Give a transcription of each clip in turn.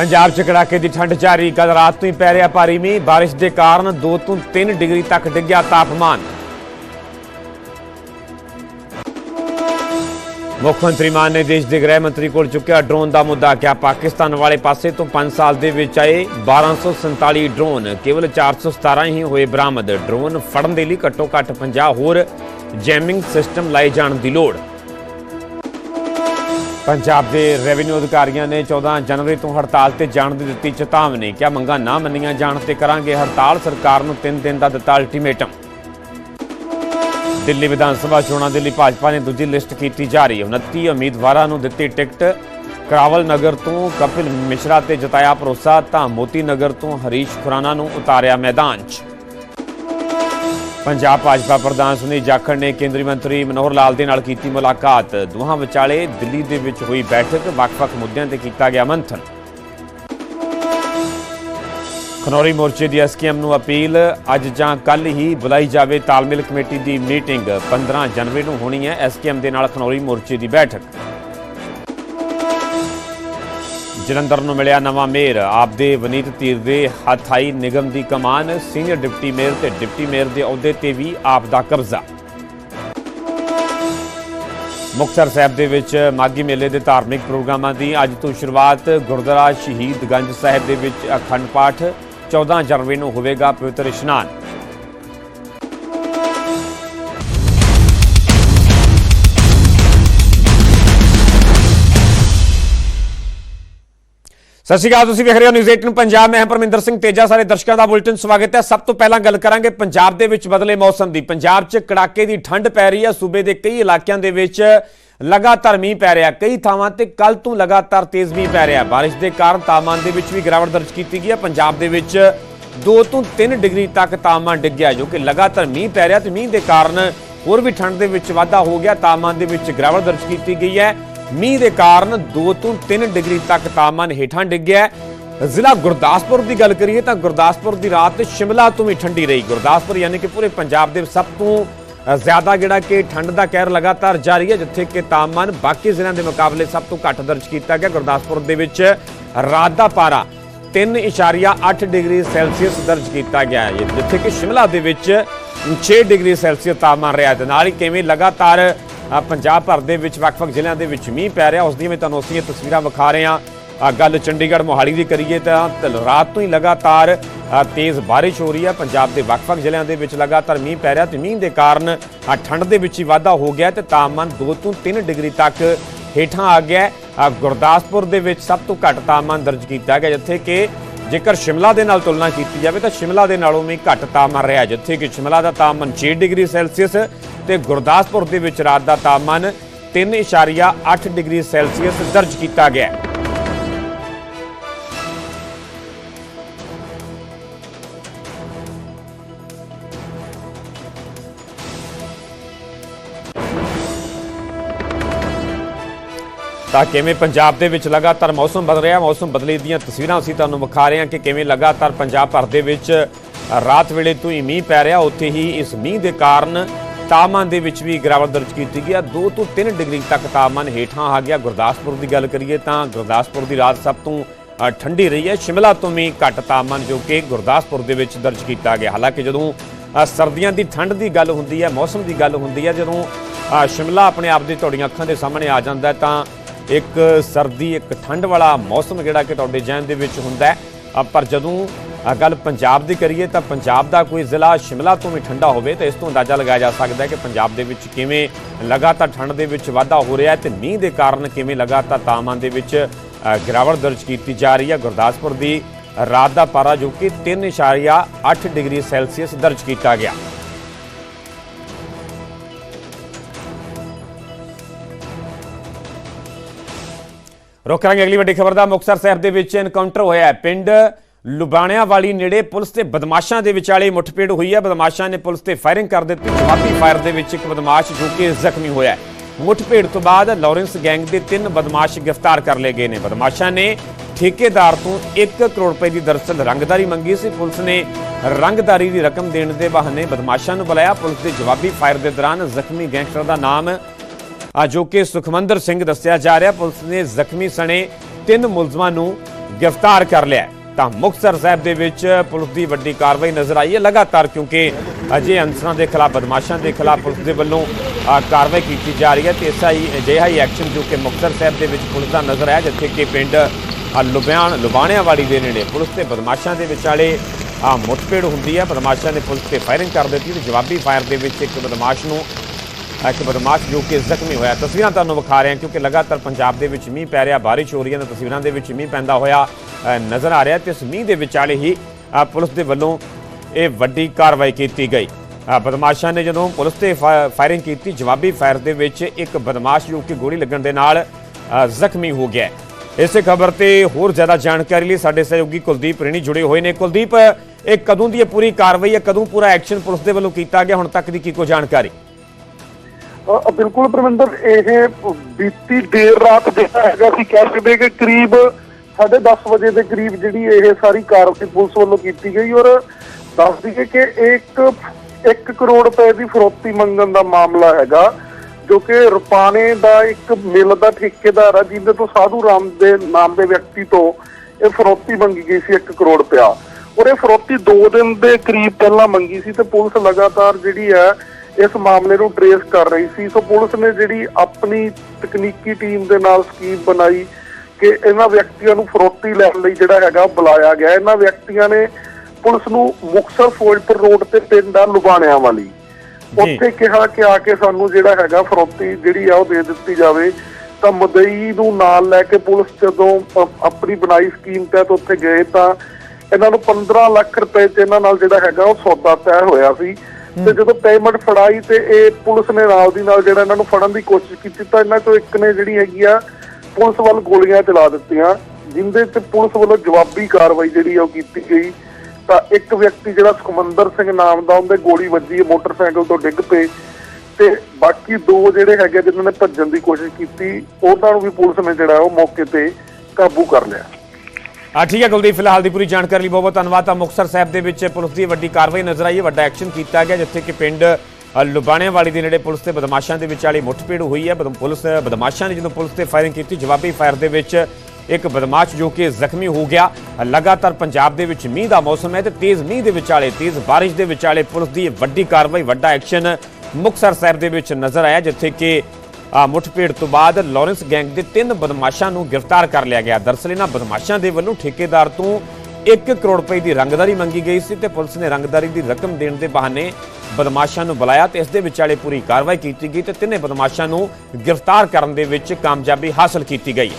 ਪੰਜਾਬ 'ਚ ਕੜਾਕੇ ਦੀ ਠੰਡ ਜਾਰੀ। ਕੱਲ ਰਾਤ ਤੋਂ ਹੀ ਪੈ ਰਿਹਾ ਭਾਰੀ ਮੀਂਹ। ਬਾਰਿਸ਼ ਦੇ ਕਾਰਨ 2 ਤੋਂ 3 ਡਿਗਰੀ ਤੱਕ ਡਿੱਗਿਆ ਤਾਪਮਾਨ। ਮੁੱਖ ਮੰਤਰੀ ਮਾਨ ਨੇ ਦੇਸ਼ ਦੇ ਗ੍ਰਹਿ ਮੰਤਰੀ ਕੋਲ ਚੁੱਕਿਆ ਡਰੋਨ ਦਾ ਮੁੱਦਾ। ਕਿਹਾ, ਪਾਕਿਸਤਾਨ ਵਾਲੇ ਪਾਸੇ ਤੋਂ 5 ਸਾਲ ਦੇ ਵਿੱਚ ਆਏ 1247 ਡਰੋਨ, ਕੇਵਲ 417 ਹੀ ਹੋਏ ਬਰਾਮਦ। ਡਰੋਨ ਫੜਨ ਦੇ ਲਈ ਘੱਟੋ ਘੱਟ 50 ਹੋਰ ਜੈਮਿੰਗ ਸਿਸਟਮ ਲਾਏ ਜਾਣ ਦੀ ਲੋੜ। ਪੰਜਾਬ ਦੇ ਰੈਵਨਿਊ ਅਧਿਕਾਰੀਆਂ ਨੇ 14 ਜਨਵਰੀ ਤੋਂ ਹੜਤਾਲ ਤੇ ਜਾਣ ਦੀ ਦਿੱਤੀ ਚੇਤਾਵਨੀ। ਕਿਹਾ ਮੰਗਾਂ ਨਾ ਮੰਨੀਆਂ ਜਾਣ ਤੇ ਕਰਾਂਗੇ ਹੜਤਾਲ? ਸਰਕਾਰ ਨੂੰ 3 ਦਿਨ ਦਾ ਦਿੱਤਾ ਅਲਟੀਮੇਟਮ ਦਿੱਲੀ ਵਿਧਾਨ ਸਭਾ ਚੋਣਾਂ ਦੇ ਲਈ ਭਾਜਪਾ ਨੇ ਦੂਜੀ ਲਿਸਟ ਕੀਤੀ ਜਾਰੀ। 29 ਉਮੀਦਵਾਰਾਂ ਨੂੰ ਦਿੱਤੀ ਟਿਕਟ। ਕਰਾਵਲ ਨਗਰ ਤੋਂ ਕਪਿਲ ਮਿਸ਼ਰਾ ਤੇ ਜਤਾਇਆ ਭਰੋਸਾ, ਤਾਂ ਮੋਤੀ ਨਗਰ ਤੋਂ ਹਰੀਸ਼ ਖੁਰਾਨਾ ਨੂੰ ਉਤਾਰਿਆ ਮੈਦਾਨ 'ਚ। ਪੰਜਾਬ ਭਾਜਪਾ ਪ੍ਰਧਾਨ ਸੁਨੀਲ ਜਾਖੜ ਨੇ ਕੇਂਦਰੀ ਮੰਤਰੀ ਮਨੋਹਰ ਲਾਲ ਦੇ ਨਾਲ ਕੀਤੀ ਮੁਲਾਕਾਤ। ਦੋਹਾਂ ਵਿਚਾਲੇ ਦਿੱਲੀ ਦੇ ਵਿੱਚ ਹੋਈ ਬੈਠਕ, ਵੱਖ-ਵੱਖ ਮੁੱਦਿਆਂ ਤੇ ਕੀਤਾ ਗਿਆ ਮੰਥਨ। ਖਨੌਰੀ ਮੋਰਚੇ ਦੀ ਐਸਕੇਐਮ ਨੂੰ ਅਪੀਲ, ਅੱਜ ਜਾਂ ਕੱਲ ਹੀ ਬੁਲਾਈ ਜਾਵੇ ਤਾਲਮੇਲ ਕਮੇਟੀ ਦੀ ਮੀਟਿੰਗ। 15 ਜਨਵਰੀ ਨੂੰ ਹੋਣੀ ਹੈ ਐਸਕੇਐਮ ਦੇ ਨਾਲ ਖਨੌਰੀ ਮੋਰਚੇ ਦੀ ਬੈਠਕ। ਜਲੰਧਰ ਨੂੰ ਮਿਲਿਆ ਨਵਾਂ ਮੇਅਰ। ਆਪਦੇ ਵਨੀਤ ਧੀਰ ਦੇ ਹੱਥ ਆਈ ਨਿਗਮ ਦੀ ਕਮਾਨ, ਸੀਨੀਅਰ ਡਿਪਟੀ ਮੇਅਰ ਤੇ ਡਿਪਟੀ ਮੇਅਰ ਦੇ ਅਹੁਦੇ ਤੇ ਵੀ ਆਪ ਦਾ ਕਬਜ਼ਾ। ਮੁਕਤਸਰ ਸਾਹਿਬ ਦੇ ਵਿੱਚ ਮਾਗੀ ਮੇਲੇ ਦੇ ਧਾਰਮਿਕ ਪ੍ਰੋਗਰਾਮਾਂ ਦੀ ਅੱਜ ਤੋਂ ਸ਼ੁਰੂਆਤ ਗੁਰਦੁਆਰਾ ਸ਼ਹੀਦਗੰਜ ਸਾਹਿਬ ਦੇ ਵਿੱਚ ਅਖੰਡ ਪਾਠ 14 ਜਨਵਰੀ ਨੂੰ ਹੋਵੇਗਾ ਪਵਿੱਤਰ ਇਸ਼ਨਾਨ। ਸਤਿ ਸ਼੍ਰੀ ਅਕਾਲ, ਤੁਸੀਂ ਵੇਖ ਰਹੇ ਹੋ ਨਿਊਜ਼ 18 ਪੰਜਾਬ। ਮੈਂ ਹਾਂ ਪਰਮਿੰਦਰ ਸਿੰਘ ਤੇਜਾ। ਸਾਰੇ ਦਰਸ਼ਕਾਂ ਦਾ ਬੁਲਟਨ ਸਵਾਗਤ ਹੈ। ਸਭ ਤੋਂ ਪਹਿਲਾਂ ਗੱਲ ਕਰਾਂਗੇ ਪੰਜਾਬ ਦੇ ਵਿੱਚ ਬਦਲੇ ਮੌਸਮ ਦੀ। ਪੰਜਾਬ 'ਚ ਕੜਾਕੇ ਦੀ ਠੰਡ ਪੈ ਰਹੀ ਹੈ। ਸੂਬੇ ਦੇ ਕਈ ਇਲਾਕਿਆਂ ਦੇ ਵਿੱਚ ਲਗਾਤਾਰ ਮੀਂਹ ਪੈ ਰਿਹਾ। ਕਈ ਥਾਵਾਂ ਤੇ ਕੱਲ ਤੋਂ ਲਗਾਤਾਰ ਤੇਜ਼ ਮੀਂਹ ਪੈ ਰਿਹਾ। ਬਾਰਿਸ਼ ਦੇ ਕਾਰਨ ਤਾਪਮਾਨ ਦੇ ਵਿੱਚ ਵੀ ਗਿਰਾਵਟ ਦਰਜ ਕੀਤੀ ਗਈ ਹੈ। ਪੰਜਾਬ ਦੇ ਵਿੱਚ 2 ਤੋਂ 3 ਡਿਗਰੀ ਤੱਕ ਤਾਪਮਾਨ ਡਿੱਗਿਆ, ਜੋ ਕਿ ਲਗਾਤਾਰ ਮੀਂਹ ਪੈ ਰਿਹਾ ਤੇ ਮੀਂਹ ਦੇ ਕਾਰਨ ਹੋਰ ਵੀ ਠੰਡ ਦੇ ਵਿੱਚ ਵਾਧਾ ਹੋ ਗਿਆ। ਤਾਪਮਾਨ ਦੇ ਵਿੱਚ ਗਿਰਾਵਟ ਦਰਜ ਕੀਤੀ ਗਈ ਹੈ। ਮੀਂਹ ਦੇ ਕਾਰਨ 2 ਤੋਂ 3 ਡਿਗਰੀ ਤੱਕ ਤਾਪਮਾਨ ਹੇਠਾਂ ਡਿੱਗਿਆ ਹੈ। ਜ਼ਿਲ੍ਹਾ ਗੁਰਦਾਸਪੁਰ ਦੀ ਗੱਲ ਕਰੀਏ ਤਾਂ ਗੁਰਦਾਸਪੁਰ ਦੀ ਰਾਤ ਸ਼ਿਮਲਾ ਤੋਂ ਵੀ ਠੰਡੀ ਰਹੀ। ਗੁਰਦਾਸਪੁਰ ਯਾਨੀ ਕਿ ਪੂਰੇ ਪੰਜਾਬ ਦੇ ਸਭ ਤੋਂ ਜ਼ਿਆਦਾ ਜਿਹੜਾ ਕਿ ਠੰਡ ਦਾ ਕਹਿਰ ਲਗਾਤਾਰ ਜਾਰੀ ਹੈ, ਜਿੱਥੇ ਕਿ ਤਾਪਮਾਨ ਬਾਕੀ ਜ਼ਿਲ੍ਹਿਆਂ ਦੇ ਮੁਕਾਬਲੇ ਸਭ ਤੋਂ ਘੱਟ ਦਰਜ ਕੀਤਾ ਗਿਆ। ਗੁਰਦਾਸਪੁਰ ਦੇ ਵਿੱਚ ਰਾਤ ਦਾ ਪਾਰਾ 3.8 ਡਿਗਰੀ ਸੈਲਸੀਅਸ ਦਰਜ ਕੀਤਾ ਗਿਆ ਹੈ, ਜਿੱਥੇ ਕਿ ਸ਼ਿਮਲਾ ਦੇ ਵਿੱਚ 6 ਡਿਗਰੀ ਸੈਲਸੀਅਸ ਤਾਪਮਾਨ ਰਿਹਾ ਤੇ ਨਾਲ ਹੀ ਕਿਵੇਂ ਲਗਾਤਾਰ ਪੰਜਾਬ ਭਰ ਦੇ ਵਿੱਚ, ਵੱਖ-ਵੱਖ ਜ਼ਿਲ੍ਹਿਆਂ ਦੇ ਵਿੱਚ ਮੀਂਹ ਪੈ ਰਿਹਾ। ਉਸ ਦੀਆਂ ਮੈਂ ਤੁਹਾਨੂੰ ਅਸੀਂ ਇਹ ਤਸਵੀਰਾਂ ਵਿਖਾ ਰਹੇ ਹਾਂ। ਗੱਲ ਚੰਡੀਗੜ੍ਹ ਮੋਹਾਲੀ ਦੀ ਕਰੀਏ ਤਾਂ ਰਾਤ ਤੋਂ ਹੀ ਲਗਾਤਾਰ ਤੇਜ਼ ਬਾਰਿਸ਼ ਹੋ ਰਹੀ ਹੈ। ਪੰਜਾਬ ਦੇ ਵੱਖ-ਵੱਖ ਜ਼ਿਲ੍ਹਿਆਂ ਦੇ ਵਿੱਚ ਲਗਾਤਾਰ ਮੀਂਹ ਪੈ ਰਿਹਾ ਤੇ ਮੀਂਹ ਦੇ ਕਾਰਨ ਠੰਡ ਦੇ ਵਿੱਚ ਹੀ ਵਾਧਾ ਹੋ ਗਿਆ ਤੇ ਤਾਪਮਾਨ 2 ਤੋਂ 3 ਡਿਗਰੀ ਤੱਕ ਹੇਠਾਂ ਆ ਗਿਆ ਗੁਰਦਾਸਪੁਰ ਦੇ ਵਿੱਚ ਸਭ ਤੋਂ ਘੱਟ ਤਾਪਮਾਨ ਦਰਜ ਕੀਤਾ ਗਿਆ, ਜਿੱਥੇ ਕਿ ਜੇਕਰ ਸ਼ਿਮਲਾ ਦੇ ਨਾਲ ਤੁਲਨਾ ਕੀਤੀ ਜਾਵੇ ਤਾਂ ਸ਼ਿਮਲਾ ਦੇ ਨਾਲੋਂ ਵੀ ਘੱਟ ਤਾਪਮਾਨ ਰਿਹਾ। ਜਿੱਥੇ ਕਿ ਸ਼ਿਮਲਾ ਦਾ ਤਾਪਮਾਨ 6 ਡਿਗਰੀ ਸੈਲਸੀਅਸ ਤੇ ਗੁਰਦਾਸਪੁਰ ਦੇ ਵਿੱਚ ਰਾਤ ਦਾ ਤਾਪਮਾਨ 3.8 ਡਿਗਰੀ ਸੈਲਸੀਅਸ ਦਰਜ ਕੀਤਾ ਗਿਆ ਹੈ। ਤਾਂ ਕਿਵੇਂ ਪੰਜਾਬ ਦੇ ਵਿੱਚ ਲਗਾਤਾਰ ਮੌਸਮ ਬਦਲ ਰਿਹਾ? ਮੌਸਮ ਬਦਲੇ ਦੀਆਂ ਤਸਵੀਰਾਂ ਅਸੀਂ ਤੁਹਾਨੂੰ ਵਿਖਾ ਰਹੇ ਹਾਂ ਕਿ ਕਿਵੇਂ ਲਗਾਤਾਰ ਪੰਜਾਬ ਭਰ ਦੇ ਵਿੱਚ ਰਾਤ ਵੇਲੇ ਤੋਂ ਹੀ ਮੀਂਹ ਪੈ ਰਿਹਾ। ਉੱਥੇ ਹੀ ਇਸ ਮੀਂਹ ਦੇ ਕਾਰਨ ਤਾਪਮਾਨ ਦੇ ਵਿੱਚ ਵੀ ਗਿਰਾਵਟ ਦਰਜ ਕੀਤੀ ਗਈ ਹੈ 2 ਤੋਂ 3 ਡਿਗਰੀ ਤੱਕ ਤਾਪਮਾਨ ਹੇਠਾਂ ਆ ਗਿਆ। ਗੁਰਦਾਸਪੁਰ ਦੀ ਗੱਲ ਕਰੀਏ ਤਾਂ ਗੁਰਦਾਸਪੁਰ ਦੀ ਰਾਤ ਸਭ ਤੋਂ ਠੰਡੀ ਰਹੀ ਹੈ। ਸ਼ਿਮਲਾ ਤੋਂ ਵੀ ਘੱਟ ਤਾਪਮਾਨ ਜੋ ਕਿ ਗੁਰਦਾਸਪੁਰ ਦੇ ਵਿੱਚ ਦਰਜ ਕੀਤਾ ਗਿਆ। ਹਾਲਾਂਕਿ ਜਦੋਂ ਸਰਦੀਆਂ ਦੀ ਠੰਡ ਦੀ ਗੱਲ ਹੁੰਦੀ ਹੈ, ਮੌਸਮ ਦੀ ਗੱਲ ਹੁੰਦੀ ਹੈ, ਜਦੋਂ ਸ਼ਿਮਲਾ ਆਪਣੇ ਆਪ ਦੀ ਤੁਹਾਡੀਆਂ ਅੱਖਾਂ ਦੇ ਸਾਹਮਣੇ ਆ ਜਾਂਦਾ ਤਾਂ ਇੱਕ ਸਰਦੀ, ਇੱਕ ਠੰਡ ਵਾਲਾ ਮੌਸਮ ਜਿਹੜਾ ਕਿ ਤੁਹਾਡੇ ਜ਼ਿਹਨ ਦੇ ਵਿੱਚ ਹੁੰਦਾ ਪਰ ਜਦੋਂ ਗੱਲ ਪੰਜਾਬ ਦੀ ਕਰੀਏ ਤਾਂ ਪੰਜਾਬ ਦਾ ਕੋਈ ਜ਼ਿਲ੍ਹਾ ਸ਼ਿਮਲਾ ਤੋਂ ਵੀ ਠੰਡਾ ਹੋਵੇ ਤਾਂ ਇਸ ਤੋਂ ਅੰਦਾਜ਼ਾ ਲਗਾਇਆ ਜਾ ਸਕਦਾ ਹੈ ਕਿ ਪੰਜਾਬ ਦੇ ਵਿੱਚ ਕਿਵੇਂ ਲਗਾਤਾਰ ਠੰਡ ਦੇ ਵਿੱਚ ਵਾਧਾ ਹੋ ਰਿਹਾ ਹੈ ਤੇ ਮੀਂਹ ਦੇ ਕਾਰਨ ਕਿਵੇਂ ਲਗਾਤਾਰ ਤਾਪਮਾਨ ਦੇ ਵਿੱਚ ਗਿਰਾਵਟ ਦਰਜ ਕੀਤੀ ਜਾ ਰਹੀ ਹੈ। ਗੁਰਦਾਸਪੁਰ ਦੀ ਰਾਤ ਦਾ ਪਾਰਾ ਜੋ ਕਿ 3.8 ਡਿਗਰੀ ਸੈਲਸੀਅਸ ਦਰਜ ਕੀਤਾ ਗਿਆ। ਰੁਕ ਕਰਾਂਗੇ ਅਗਲੀ ਵੱਡੀ ਖਬਰ ਦਾ। ਮੁਕਤਸਰ ਸਾਹਿਬ ਦੇ ਵਿੱਚ ਐਨਕਾਊਂਟਰ ਹੋਇਆ ਹੈ। ਪਿੰਡ ਲੁਬਾਣਿਆਂ ਵਾਲੀ ਨੇੜੇ ਪੁਲਿਸ ਤੇ ਬਦਮਾਸ਼ਾਂ ਦੇ ਵਿਚਾਲੇ ਮੁੱਠਭੇੜ ਹੋਈ ਹੈ। ਬਦਮਾਸ਼ਾਂ ਨੇ ਪੁਲਿਸ ਤੇ ਫਾਇਰਿੰਗ ਕਰ ਦਿੱਤੀ। ਜਵਾਬੀ ਫਾਇਰ ਦੇ ਵਿੱਚ ਇੱਕ ਬਦਮਾਸ਼ ਜੋ ਕਿ ਜ਼ਖਮੀ ਹੋਇਆ ਹੈ। ਮੁੱਠਭੇੜ ਤੋਂ ਬਾਅਦ ਲਾਰੈਂਸ ਗੈਂਗ ਦੇ ਤਿੰਨ ਬਦਮਾਸ਼ ਗ੍ਰਿਫਤਾਰ ਕਰ ਲਏ ਗਏ ਨੇ। ਬਦਮਾਸ਼ਾਂ ਨੇ ਠੇਕੇਦਾਰ ਤੋਂ 1 ਕਰੋੜ ਰੁਪਏ ਦੀ ਦਰਅਸਲ ਰੰਗਦਾਰੀ ਮੰਗੀ ਸੀ। ਪੁਲਿਸ ਨੇ ਰੰਗਦਾਰੀ ਦੀ ਰਕਮ ਦੇਣ ਦੇ ਬਹਾਨੇ ਬਦਮਾਸ਼ਾਂ ਨੂੰ ਬੁਲਾਇਆ। ਪੁਲਿਸ ਦੇ ਜਵਾਬੀ ਫਾਇਰ ਦੇ ਦੌਰਾਨ ਜ਼ਖਮੀ ਗੈਂਗਸਟਰ ਦਾ ਨਾਮ ਆ ਜੋ ਕਿ ਸੁਖਮੰਦਰ ਸਿੰਘ ਦੱਸਿਆ ਜਾ ਰਿਹਾ। ਪੁਲਿਸ ਨੇ ਜ਼ਖਮੀ ਸਣੇ ਤਿੰਨ ਮੁਲਜ਼ਮਾਂ ਨੂੰ ਗ੍ਰਿਫਤਾਰ ਕਰ ਲਿਆ ਤਾਂ ਮੁਕਤਸਰ ਸਾਹਿਬ ਦੇ ਵਿੱਚ ਪੁਲਿਸ ਦੀ ਵੱਡੀ ਕਾਰਵਾਈ ਨਜ਼ਰ ਆਈ ਹੈ ਲਗਾਤਾਰ, ਕਿਉਂਕਿ ਅਜੇ ਅਨਸਰਾਂ ਦੇ ਖਿਲਾਫ, ਬਦਮਾਸ਼ਾਂ ਦੇ ਖਿਲਾਫ ਪੁਲਿਸ ਦੇ ਵੱਲੋਂ ਕਾਰਵਾਈ ਕੀਤੀ ਜਾ ਰਹੀ ਹੈ ਤੇ ਇਸਾ ਹੀ ਅਜਿਹਾ ਹੀ ਐਕਸ਼ਨ ਜੋ ਕਿ ਮੁਕਤਸਰ ਸਾਹਿਬ ਦੇ ਵਿੱਚ ਪੁਲਿਸ ਦਾ ਨਜ਼ਰ ਆਇਆ, ਜਿੱਥੇ ਕਿ ਪਿੰਡ ਲੁਬਿਆਣ ਲੁਬਾਣਿਆਂ ਵਾਲੀ ਦੇ ਨੇੜੇ ਪੁਲਿਸ ਤੇ ਬਦਮਾਸ਼ਾਂ ਦੇ ਵਿਚਾਲੇ ਆ ਮੁੱਠਭੇੜ ਹੁੰਦੀ ਹੈ। ਬਦਮਾਸ਼ਾਂ ਨੇ ਪੁਲਿਸ ਤੇ ਫਾਇਰਿੰਗ ਕਰ ਦਿੱਤੀ ਤੇ ਜਵਾਬੀ ਫਾਇਰ ਦੇ ਵਿੱਚ ਇੱਕ ਬਦਮਾਸ਼ ਨੂੰ ਇੱਕ ਬਦਮਾਸ਼ ਜੋ ਕਿ ਜ਼ਖਮੀ ਹੋਇਆ। ਤਸਵੀਰਾਂ ਤੁਹਾਨੂੰ ਵਿਖਾ ਰਹੇ ਹਾਂ, ਕਿਉਂਕਿ ਲਗਾਤਾਰ ਪੰਜਾਬ ਦੇ ਵਿੱਚ ਮੀਂਹ ਪੈ ਰਿਹਾ, ਬਾਰਿਸ਼ ਹੋ ਰਹੀ ਹੈ, ਤਾਂ ਤਸਵੀਰਾਂ ਦੇ ਵਿੱਚ ਮੀਂਹ ਪੈਂਦਾ ਹੋਇਆ। ਨਜ਼ਰ ਆ ਰਿਹਾ ਤੇ ਇਸ ਮੀਂਹ ਦੇ ਵਿਚਾਲੇ ਹੀ ਪੁਲਿਸ ਦੇ ਵੱਲੋਂ ਇਹ ਵੱਡੀ ਕਾਰਵਾਈ ਕੀਤੀ ਗਈ। ਬਦਮਾਸ਼ਾਂ ਨੇ ਜਦੋਂ ਪੁਲਿਸ ਤੇ ਫਾਇਰਿੰਗ ਕੀਤੀ, ਜਵਾਬੀ ਫਾਇਰ ਦੇ ਵਿੱਚ ਇੱਕ ਬਦਮਾਸ਼ ਜੋ ਗੋਲੀ ਲੱਗਣ ਦੇ ਨਾਲ ਜ਼ਖਮੀ ਹੋ ਗਿਆ ਇਸੇ ਖਬਰ ਤੇ ਹੋਰ ਜ਼ਿਆਦਾ ਜਾਣਕਾਰੀ ਲਈ ਸਾਡੇ ਸਹਿਯੋਗੀ ਕੁਲਦੀਪ ਰੇਣੀ ਜੁੜੇ ਹੋਏ ਨੇ। ਕੁਲਦੀਪ, ਇਹ ਕਦੋਂ ਦੀ ਇਹ ਪੂਰੀ ਕਾਰਵਾਈ ਹੈ? ਕਦੋਂ ਪੂਰਾ ਐਕਸ਼ਨ ਪੁਲਿਸ ਦੇ ਵੱਲੋਂ ਕੀਤਾ ਗਿਆ? ਹੁਣ ਤੱਕ ਦੀ ਕੀ ਕੋ ਜਾਣਕਾਰੀ? ਬਿਲਕੁਲ ਪ੍ਰਮੰਦਰ, ਇਹ ਬੀਤੀ ਦੇਰ ਰਾਤ ਜਿਹੜਾ ਹੈਗਾ ਸੀ ਕਹਿ ਸਕਦੇ ਕਿ ਕਰੀਬ 10:30 ਵਜੇ ਦੇ ਕਰੀਬ ਜਿਹੜੀ ਇਹ ਸਾਰੀ ਕਾਰਵਾਈ ਪੁਲਿਸ ਵੱਲੋਂ ਕੀਤੀ ਗਈ ਔਰ ਦੱਸ ਦਈਏ ਕਿ ਇੱਕ 1 ਕਰੋੜ ਰੁਪਏ ਦੀ ਫਰੋਤੀ ਮੰਗਣ ਦਾ ਮਾਮਲਾ ਹੈਗਾ, ਜੋ ਕਿ ਰੁਪਾਣੇ ਦਾ ਇੱਕ ਮਿਲ ਦਾ ਠੇਕੇਦਾਰ ਆ, ਜਿਹਦੇ ਤੋਂ ਸਾਧੂ ਰਾਮ ਦੇ ਨਾਮ ਦੇ ਵਿਅਕਤੀ ਤੋਂ ਇਹ ਫਰੋਤੀ ਮੰਗੀ ਗਈ ਸੀ 1 ਕਰੋੜ ਰੁਪਇਆ। ਔਰ ਇਹ ਫਰੋਤੀ 2 ਦਿਨ ਦੇ ਕਰੀਬ ਪਹਿਲਾਂ ਮੰਗੀ ਸੀ ਤੇ ਪੁਲਿਸ ਲਗਾਤਾਰ ਜਿਹੜੀ ਹੈ ਇਸ ਮਾਮਲੇ ਨੂੰ ਟਰੇਸ ਕਰ ਰਹੀ ਸੀ। ਸੋ ਪੁਲਿਸ ਨੇ ਜਿਹੜੀ ਆਪਣੀ ਤਕਨੀਕੀ ਟੀਮ ਦੇ ਨਾਲ ਸਕੀਮ ਬਣਾਈ ਕਿ ਇਹਨਾਂ ਵਿਅਕਤੀਆਂ ਨੂੰ ਫਰੋਤੀ ਲੈਣ ਲਈ ਜਿਹੜਾ ਹੈਗਾ ਬੁਲਾਇਆ ਗਿਆ। ਇਹਨਾਂ ਵਿਅਕਤੀਆਂ ਨੇ ਪੁਲਿਸ ਨੂੰ ਮੁਕਤਸਰ ਫੌਜਪੁਰ ਰੋਡ ਤੇ ਪਿੰਡ ਆ ਲੁਬਾਣਿਆਂ ਵਾਲੀ। ਉੱਥੇ ਕਿਹਾ ਕਿ ਆ ਕੇ ਸਾਨੂੰ ਜਿਹੜਾ ਹੈਗਾ ਫਰੋਤੀ ਜਿਹੜੀ ਆ ਉਹ ਦੇ ਦਿੱਤੀ ਜਾਵੇ। ਤਾਂ ਮਦਈ ਨੂੰ ਨਾਲ ਲੈ ਕੇ ਪੁਲਿਸ ਜਦੋਂ ਆਪਣੀ ਬਣਾਈ ਸਕੀਮ ਤਹਿਤ ਉੱਥੇ ਗਏ ਤਾਂ ਇਹਨਾਂ ਨੂੰ 15 ਲੱਖ ਰੁਪਏ ਤੇ ਇਹਨਾਂ ਨਾਲ ਜਿਹੜਾ ਹੈਗਾ ਉਹ ਸੌਦਾ ਤੈਅ ਹੋਇਆ ਸੀ। ਤੇ ਜਦੋਂ ਪੇਮੈਂਟ ਫੜਾਈ ਤੇ ਇਹ ਪੁਲਿਸ ਨੇ ਨਾਲ ਦੀ ਨਾਲ ਜਿਹੜਾ ਇਹਨਾਂ ਨੂੰ ਫੜਨ ਦੀ ਕੋਸ਼ਿਸ਼ ਕੀਤੀ ਤਾਂ ਇਹਨਾਂ ਤੋਂ ਇੱਕ ਨੇ ਜਿਹੜੀ ਹੈਗੀ ਆ ਪੁਲਿਸ ਵੱਲ ਗੋਲੀਆਂ ਚਲਾ ਦਿੱਤੀਆਂ, ਜਿੰਦੇ ਤੇ ਪੁਲਿਸ ਵੱਲੋਂ ਜਵਾਬੀ ਕਾਰਵਾਈ ਜਿਹੜੀ ਆ ਉਹ ਕੀਤੀ ਗਈ। ਤਾਂ ਇੱਕ ਵਿਅਕਤੀ ਜਿਹੜਾ ਸੁਖਮੰਦਰ ਸਿੰਘ ਨਾਮ ਦਾ, ਉਹਦੇ ਗੋਲੀ ਵੱਜੀ ਮੋਟਰਸਾਈਕਲ ਤੋਂ ਡਿੱਗ ਪਏ। ਤੇ ਬਾਕੀ ਦੋ ਜਿਹੜੇ ਹੈਗੇ ਜਿਨ੍ਹਾਂ ਨੇ ਭੱਜਣ ਦੀ ਕੋਸ਼ਿਸ਼ ਕੀਤੀ, ਉਹਨਾਂ ਨੂੰ ਵੀ ਪੁਲਿਸ ਨੇ ਜਿਹੜਾ ਉਹ ਮੌਕੇ ਤੇ ਕਾਬੂ ਕਰ ਲਿਆ। ਆ ਠੀਕ ਹੈ ਕੁਲਦੀਪ, ਫਿਲਹਾਲ ਦੀ ਪੂਰੀ ਜਾਣਕਾਰੀ ਲਈ ਬਹੁਤ ਬਹੁਤ ਧੰਨਵਾਦ। ਤਾਂ ਮੁਕਤਸਰ ਸਾਹਿਬ ਦੇ ਵਿੱਚ ਪੁਲਿਸ ਦੀ ਵੱਡੀ ਕਾਰਵਾਈ ਨਜ਼ਰ ਆਈ ਹੈ, ਵੱਡਾ ਐਕਸ਼ਨ ਕੀਤਾ ਗਿਆ, ਜਿੱਥੇ ਕਿ ਪਿੰਡ ਅ, ਲੁਬਾਣਿਆਂ ਵਾਲੀ ਦੇ ਨੇੜੇ ਪੁਲਿਸ ਤੇ ਬਦਮਾਸ਼ਾਂ ਦੇ ਵਿਚਾਲੇ ਮੁੱਠਭੇੜ ਹੋਈ ਹੈ। ਬਦਮ- ਪੁਲਿਸ ਬਦਮਾਸ਼ਾਂ ਨੇ ਜਦੋਂ ਪੁਲਿਸ ਤੇ ਫਾਇਰਿੰਗ ਕੀਤੀ ਜਵਾਬੀ ਫਾਇਰ ਦੇ ਵਿੱਚ ਇੱਕ ਬਦਮਾਸ਼ ਜੋ ਕਿ ਜ਼ਖਮੀ ਹੋ ਗਿਆ। ਲਗਾਤਾਰ ਪੰਜਾਬ ਦੇ ਵਿੱਚ ਮੀਂਹ ਦਾ ਮੌਸਮ ਹੈ ਤੇ ਤੇਜ਼ ਮੀਂਹ ਦੇ ਵਿਚਾਲੇ ਤੇਜ਼ ਬਾਰਿਸ਼ ਦੇ ਵਿਚਾਲੇ ਪੁਲਿਸ ਦੀ ਇਹ ਵੱਡੀ ਕਾਰਵਾਈ ਵੱਡਾ ਐਕਸ਼ਨ ਮੁਕਤਸਰ ਸਾਹਿਬ ਦੇ ਵਿੱਚ ਨਜ਼ਰ ਆਇਆ ਜਿੱਥੇ ਕਿ ਆ ਮੁੱਠਭੇੜ ਤੋਂ ਬਾਅਦ ਲਾਰੈਂਸ ਗੈਂਗ ਦੇ ਤਿੰਨ ਬਦਮਾਸ਼ਾਂ ਨੂੰ ਗ੍ਰਿਫਤਾਰ ਕਰ ਲਿਆ ਗਿਆ। ਦਰਅਸਲ ਇਹਨਾਂ ਬਦਮਾਸ਼ਾਂ ਦੇ ਵੱਲੋਂ ਠੇਕੇਦਾਰ ਤੋਂ 1 ਕਰੋੜ ਰੁਪਏ ਦੀ ਰੰਗਦਾਰੀ ਮੰਗੀ ਗਈ ਸੀ ਤੇ ਪੁਲਿਸ ਨੇ ਰੰਗਦਾਰੀ ਦੀ ਰਕਮ ਦੇਣ ਦੇ ਬਹਾਨੇ ਬਦਮਾਸ਼ਾਂ ਨੂੰ ਬੁਲਾਇਆ ਤੇ ਇਸ ਦੇ ਵਿਚਾਲੇ ਪੂਰੀ ਕਾਰਵਾਈ ਕੀਤੀ ਗਈ ਤੇ ਤਿੰਨੇ ਬਦਮਾਸ਼ਾਂ ਨੂੰ ਗ੍ਰਿਫਤਾਰ ਕਰਨ ਦੇ ਵਿੱਚ ਕਾਮਯਾਬੀ ਹਾਸਲ ਕੀਤੀ ਗਈ।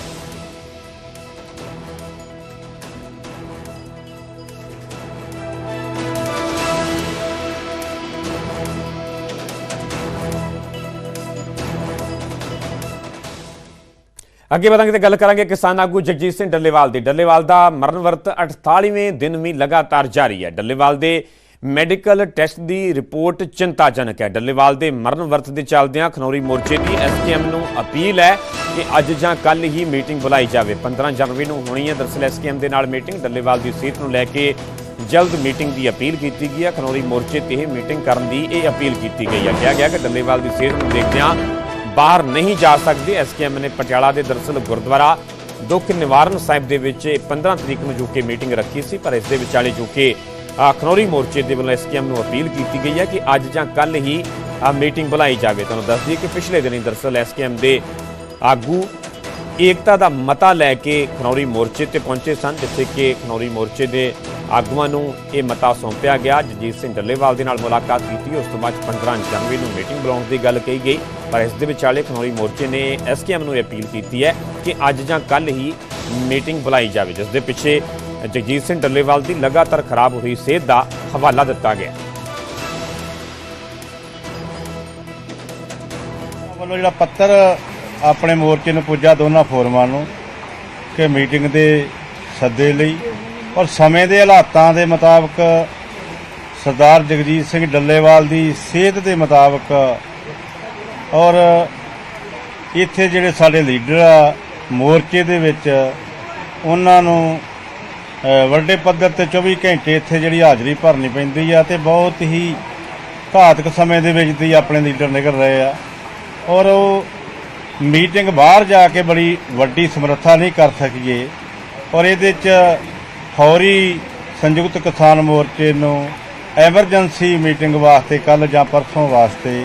ਅੱਗੇ ਵਧਾਂਗੇ ਤੇ ਗੱਲ ਕਰਾਂਗੇ ਕਿਸਾਨ ਆਗੂ ਜਗਜੀਤ ਸਿੰਘ ਡੱਲੇਵਾਲ ਦੀ। ਡੱਲੇਵਾਲ ਦਾ ਮਰਨ ਵਰਤ 48ਵੇਂ ਦਿਨ ਵੀ ਲਗਾਤਾਰ ਜਾਰੀ ਹੈ। ਡੱਲੇਵਾਲ ਦੇ ਮੈਡੀਕਲ ਟੈਸਟ ਦੀ ਰਿਪੋਰਟ ਚਿੰਤਾਜਨਕ ਹੈ। ਡੱਲੇਵਾਲ ਦੇ ਮਰਨ ਵਰਤ ਦੇ ਚੱਲਦਿਆਂ ਖਨੌਰੀ ਮੋਰਚੇ ਦੀ ਐਸਕੇਐਮ ਨੂੰ ਅਪੀਲ ਹੈ ਕਿ ਅੱਜ ਜਾਂ ਕੱਲ ਹੀ ਮੀਟਿੰਗ ਬੁਲਾਈ ਜਾਵੇ। 15 ਜਨਵਰੀ ਨੂੰ ਹੋਣੀ ਹੈ ਦਰਅਸਲ ਐਸਕੇਐਮ ਦੇ ਨਾਲ ਮੀਟਿੰਗ। ਡੱਲੇਵਾਲ ਦੀ ਸਿਹਤ ਨੂੰ ਲੈ ਕੇ ਜਲਦ ਮੀਟਿੰਗ ਦੀ ਅਪੀਲ ਕੀਤੀ ਗਈ ਹੈ। ਖਨੌਰੀ ਮੋਰਚੇ ਤੇ ਇਹ ਮੀਟਿੰਗ ਕਰਨ ਦੀ ਇਹ ਅਪੀਲ ਕੀਤੀ ਗਈ ਹੈ। ਕਿਹਾ ਗਿਆ ਕਿ ਡੱਲੇਵਾਲ ਦੀ ਸਿਹਤ ਨੂੰ ਦੇਖਦਿਆਂ ਬਾਹਰ ਨਹੀਂ ਜਾ ਸਕਦੇ। ਐਸਕੇਐਮ ਨੇ ਪਟਿਆਲਾ ਦੇ ਦਰਅਸਲ ਗੁਰਦੁਆਰਾ ਦੁੱਖ ਨਿਵਾਰਨ ਸਾਹਿਬ ਦੇ ਵਿੱਚ ਇਹ 15 ਤਰੀਕ ਨੂੰ ਜੋ ਕਿ ਮੀਟਿੰਗ ਰੱਖੀ ਸੀ ਪਰ ਇਸ ਦੇ ਵਿਚਾਲੇ ਜੋ ਕਿ ਅ, ਖਨੌਰੀ ਮੋਰਚੇ ਦੇ ਵੱਲੋਂ ਐਸਕੇਐਮ ਨੂੰ ਅਪੀਲ ਕੀਤੀ ਗਈ ਹੈ ਕਿ ਅੱਜ ਜਾਂ ਕੱਲ ਹੀ ਮੀਟਿੰਗ ਬੁਲਾਈ ਜਾਵੇ। ਤੁਹਾਨੂੰ ਦੱਸ ਦਈਏ ਕਿ ਪਿਛਲੇ ਦਿਨੀ ਦਰਅਸਲ ਐਸਕੇਐਮ ਦੇ ਆਗੂ ਏਕਤਾ ਦਾ ਮਤਾ ਲੈ ਕੇ ਖਨੌਰੀ ਮੋਰਚੇ ਤੇ ਪਹੁੰਚੇ ਸਨ, ਜਿੱਥੇ ਕਿ ਖਨੌਰੀ ਮੋਰਚੇ ਦੇ ਆਗੂਆਂ ਨੂੰ ਇਹ ਮਤਾ ਸੌਂਪਿਆ ਗਿਆ। ਜਗਜੀਤ ਸਿੰਘ ਡੱਲੇਵਾਲ ਦੇ ਨਾਲ ਮੁਲਾਕਾਤ ਕੀਤੀ। ਉਸ ਤੋਂ ਬਾਅਦ 15 ਜਨਵਰੀ ਨੂੰ ਮੀਟਿੰਗ ਬੁਲਾਉਣ ਦੀ ਗੱਲ ਕਹੀ ਗਈ। ਪਰ ਇਸ ਦੇ ਵਿਚਾਲੇ ਖਨੌਰੀ ਮੋਰਚੇ ਨੇ ਐਸਕੇਐਮ ਨੂੰ ਇਹ ਅਪੀਲ ਕੀਤੀ ਹੈ ਕਿ ਅੱਜ ਜਾਂ ਕੱਲ ਹੀ ਮੀਟਿੰਗ ਬੁਲਾਈ ਜਾਵੇ, ਜਿਸ ਦੇ ਪਿੱਛੇ ਜਗਜੀਤ ਸਿੰਘ ਡੱਲੇਵਾਲ ਦੀ ਲਗਾਤਾਰ ਖਰਾਬ ਹੋਈ ਸਿਹਤ ਦਾ ਹਵਾਲਾ ਦਿੱਤਾ ਗਿਆ। ਵੱਲੋਂ ਜਿਹੜਾ ਪੱਤਰ ਆਪਣੇ ਮੋਰਚੇ ਨੂੰ ਪੁੱਜਾ ਦੋਨਾਂ ਫੋਰਮਾਂ ਨੂੰ ਕਿ ਮੀਟਿੰਗ ਦੇ ਸੱਦੇ ਲਈ। ਔਰ ਸਮੇਂ ਦੇ ਹਾਲਾਤਾਂ ਦੇ ਮੁਤਾਬਕ ਸਰਦਾਰ ਜਗਜੀਤ ਸਿੰਘ ਡੱਲੇਵਾਲ ਦੀ ਸਿਹਤ ਦੇ ਮੁਤਾਬਕ ਔਰ ਇੱਥੇ ਜਿਹੜੇ ਸਾਡੇ ਲੀਡਰ ਆ, ਮੋਰਚੇ ਦੇ ਵਿੱਚ ਉਹਨਾਂ ਨੂੰ ਵੱਡੇ ਪੱਧਰ ਤੇ 24 ਘੰਟੇ ਇੱਥੇ ਜਿਹੜੀ ਹਾਜ਼ਰੀ ਭਰਨੀ ਪੈਂਦੀ ਆ ਤੇ ਬਹੁਤ ਹੀ ਘਾਤਕ ਸਮੇਂ ਦੇ ਵਿੱਚ ਦੀ ਆਪਣੇ ਲੀਡਰ ਨਿਕਲ ਰਹੇ ਆ। ਔਰ ਉਹ ਮੀਟਿੰਗ ਬਾਹਰ ਜਾ ਕੇ ਬੜੀ ਵੱਡੀ ਸਮਰੱਥਾ ਨਹੀਂ ਕਰ ਸਕੀਏ ਔਰ ਇਹਦੇ 'ਚ ਫੌਰੀ ਸੰਯੁਕਤ ਕਿਸਾਨ ਮੋਰਚੇ ਨੂੰ ਐਮਰਜੈਂਸੀ ਮੀਟਿੰਗ ਵਾਸਤੇ ਕੱਲ ਜਾਂ ਪਰਸੋਂ ਵਾਸਤੇ